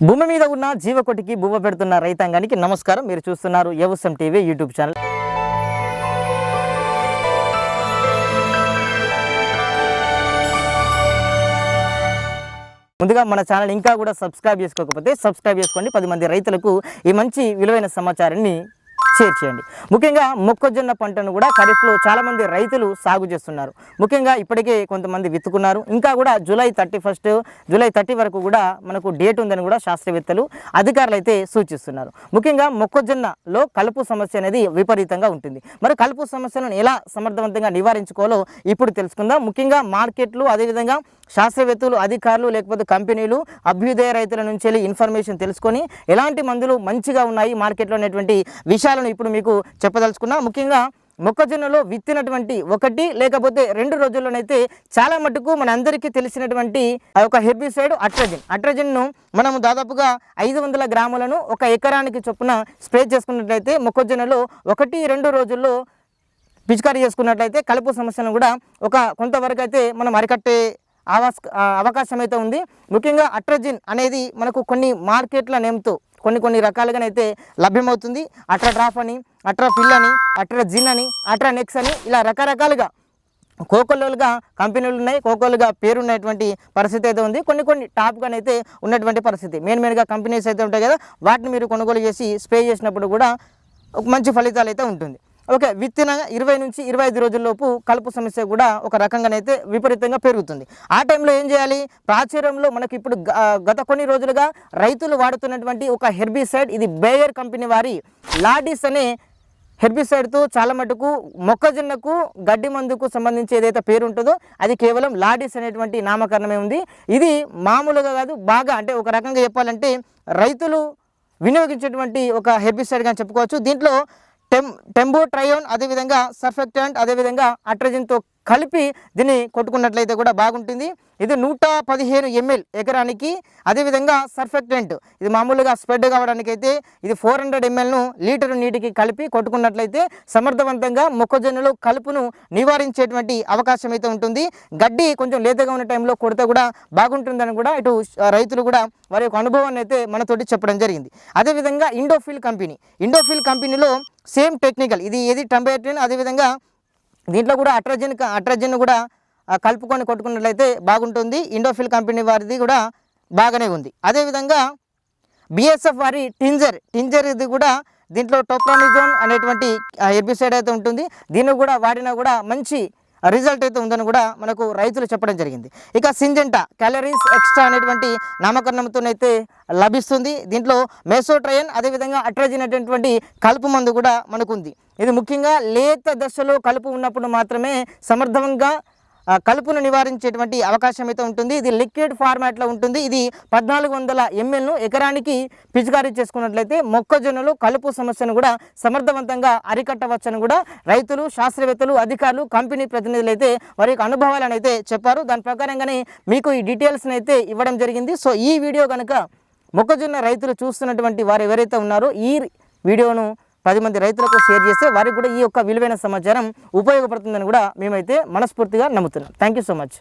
భూమి మీద ఉన్న జీవకొటికి బువ్వ పెడుతున్న రైతాంగానికి నమస్కారం. మీరు చూస్తున్నారు యవసం టీవీ యూట్యూబ్ ఛానల్. ముందుగా మన ఛానల్ ఇంకా కూడా సబ్స్క్రైబ్ చేసుకోకపోతే సబ్స్క్రైబ్ చేసుకోండి. పది మంది రైతులకు ఈ మంచి విలువైన సమాచారాన్ని షేర్ చేయండి. ముఖ్యంగా మొక్కజొన్న పంటను కూడా ఖరీఫ్లో చాలామంది రైతులు సాగు చేస్తున్నారు. ముఖ్యంగా ఇప్పటికే కొంతమంది విత్తుకున్నారు. ఇంకా కూడా July thirty first July thirty వరకు కూడా మనకు డేట్ ఉందని కూడా శాస్త్రవేత్తలు అధికారులు అయితే సూచిస్తున్నారు. ముఖ్యంగా మొక్కజొన్నలో కలుపు సమస్య అనేది విపరీతంగా ఉంటుంది. మరి కలుపు సమస్యలను ఎలా సమర్థవంతంగా నివారించుకోవాలో ఇప్పుడు తెలుసుకుందాం. ముఖ్యంగా మార్కెట్లు అదేవిధంగా శాస్త్రవేత్తలు అధికారులు లేకపోతే కంపెనీలు అభ్యుదయ రైతుల నుంచి వెళ్ళి ఇన్ఫర్మేషన్ తెలుసుకొని ఎలాంటి మందులు మంచిగా ఉన్నాయి మార్కెట్లో ఉన్నటువంటి విషయాలను ఇప్పుడు మీకు చెప్పదలుచుకున్నా. ముఖ్యంగా మొక్కజొన్నలో విత్తినటువంటి ఒకటి లేకపోతే రెండు రోజుల్లోనైతే చాలా మటుకు మన అందరికీ తెలిసినటువంటి ఆ యొక్క హెర్బిసైడ్ అట్రజిన్. అట్రజిన్ను మనము దాదాపుగా ఐదు వందల గ్రాములను ఒక ఎకరానికి చొప్పున స్ప్రే చేసుకున్నట్లయితే మొక్కజొన్నలో ఒకటి రెండు రోజుల్లో పిచికారీ చేసుకున్నట్లయితే కలుపు సమస్యను కూడా ఒక కొంతవరకు అయితే మనం అరికట్టే ఆవాస్ అవకాశం అయితే ఉంది. ముఖ్యంగా అట్రజిన్ అనేది మనకు కొన్ని మార్కెట్ల నేమ్తో కొన్ని కొన్ని రకాలుగానైతే లభ్యమవుతుంది. అట్రా డ్రాఫ్ అని అట్రా ఫిల్ అని అట్రా జిన్ అని అట్రా నెక్స్ అని ఇలా రకరకాలుగా కోకోలోలుగా కంపెనీలు ఉన్నాయి కోకోలుగా పేరున్నటువంటి పరిస్థితి అయితే ఉంది. కొన్ని కొన్ని టాప్గానైతే ఉన్నటువంటి పరిస్థితి. మెయిన్ మెయిన్గా కంపెనీస్ అయితే ఉంటాయి కదా వాటిని మీరు కొనుగోలు చేసి స్ప్రే చేసినప్పుడు కూడా ఒక మంచి ఫలితాలు అయితే ఉంటుంది. ఓకే విత్తిన ఇరవై నుంచి ఇరవై ఐదు రోజుల్లోపు కలుపు సమస్య కూడా ఒక రకంగానైతే విపరీతంగా పెరుగుతుంది. ఆ టైంలో ఏం చేయాలి? ప్రాచుర్యంలో మనకి ఇప్పుడు గ- గత కొన్ని రోజులుగా రైతులు వాడుతున్నటువంటి ఒక హెర్బిసైడ్ ఇది బేయర్ కంపెనీ వారి లాడిస్ అనే హెర్బిసైడ్తో చాలా మటుకు మొక్కజొన్నకు గడ్డి మందుకు సంబంధించి ఏదైతే పేరు ఉంటుందో అది కేవలం లాడిస్ అనేటువంటి నామకరణమే ఉంది. ఇది మామూలుగా కాదు బాగా అంటే ఒక రకంగా చెప్పాలంటే రైతులు వినియోగించేటువంటి ఒక హెర్బిసైడ్గా చెప్పుకోవచ్చు. దీంట్లో టెం టెంబో ట్రయోన్ అదేవిధంగా సర్ఫెక్టెంట్ అదేవిధంగా అట్రజన్తో కలిపి దీన్ని కొట్టుకున్నట్లయితే కూడా బాగుంటుంది. ఇది నూట పదిహేను ఎంఎల్ ఎకరానికి అదేవిధంగా సర్ఫెక్టెంట్. ఇది మామూలుగా స్ప్రెడ్ కావడానికి అయితే ఇది ఫోర్ హండ్రెడ్ ఎంఎల్ను లీటరు నీటికి కలిపి కొట్టుకున్నట్లయితే సమర్థవంతంగా మొక్కజొన్నలో కలుపును నివారించేటువంటి అవకాశం అయితే ఉంటుంది. గడ్డి కొంచెం లేతగా ఉన్న టైంలో కొడితే కూడా బాగుంటుందని కూడా ఇటు రైతులు కూడా వారి యొక్క అనుభవాన్ని అయితే మనతోటి చెప్పడం జరిగింది. అదేవిధంగా ఇండోఫిల్ కంపెనీ. ఇండోఫిల్ కంపెనీలో సేమ్ టెక్నికల్. ఇది ఏది టంబేటిన్ అదేవిధంగా దీంట్లో కూడా అట్రజిన్ అట్రజిన్ కూడా కలుపుకొని కొట్టుకున్నట్లయితే బాగుంటుంది. ఇండోఫిల్ కంపెనీ వారిది కూడా బాగానే ఉంది. అదేవిధంగా బిఎస్ఎఫ్ వారి టింజర్ టింజర్ ఇది కూడా దీంట్లో టోప్రానిజోన్ అనేటువంటి హెర్బిసైడ్ అయితే ఉంటుంది. దీన్ని కూడా వాడినా కూడా మంచి రిజల్ట్ అయితే ఉందని కూడా మనకు రైతులు చెప్పడం జరిగింది. ఇక సింజెంటా క్యాలరీస్ ఎక్స్ట్రా అనేటువంటి నామకరణంతోనైతే లభిస్తుంది. దీంట్లో మెసోట్రయన్ అదేవిధంగా అట్రజిన్ అనేటువంటి కలుపు మందు కూడా మనకు ఉంది ఇది ముఖ్యంగా లేత దశలో కలుపు ఉన్నప్పుడు మాత్రమే సమర్థవంగా కలుపును నివారించేటువంటి అవకాశం అయితే ఉంటుంది. ఇది లిక్విడ్ ఫార్మాట్లో ఉంటుంది. ఇది పద్నాలుగు వందల ఎంఎల్ను ఎకరానికి పిచికారీ చేసుకున్నట్లయితే మొక్కజొన్నలు కలుపు సమస్యను కూడా సమర్థవంతంగా అరికట్టవచ్చని కూడా రైతులు శాస్త్రవేత్తలు అధికారులు కంపెనీ ప్రతినిధులు అయితే వారి యొక్క అనుభవాలను అయితే చెప్పారు. దాని ప్రకారంగానే మీకు ఈ డీటెయిల్స్ని అయితే ఇవ్వడం జరిగింది. సో ఈ వీడియో కనుక మొక్కజొన్న రైతులు చూస్తున్నటువంటి వారు ఎవరైతే ఉన్నారో ఈ వీడియోను పది మంది రైతులకు షేర్ చేస్తే వారికి కూడా ఈ యొక్క విలువైన సమాచారం ఉపయోగపడుతుందని కూడా మేమైతే మనస్ఫూర్తిగా నమ్ముతున్నాం. Thank you so much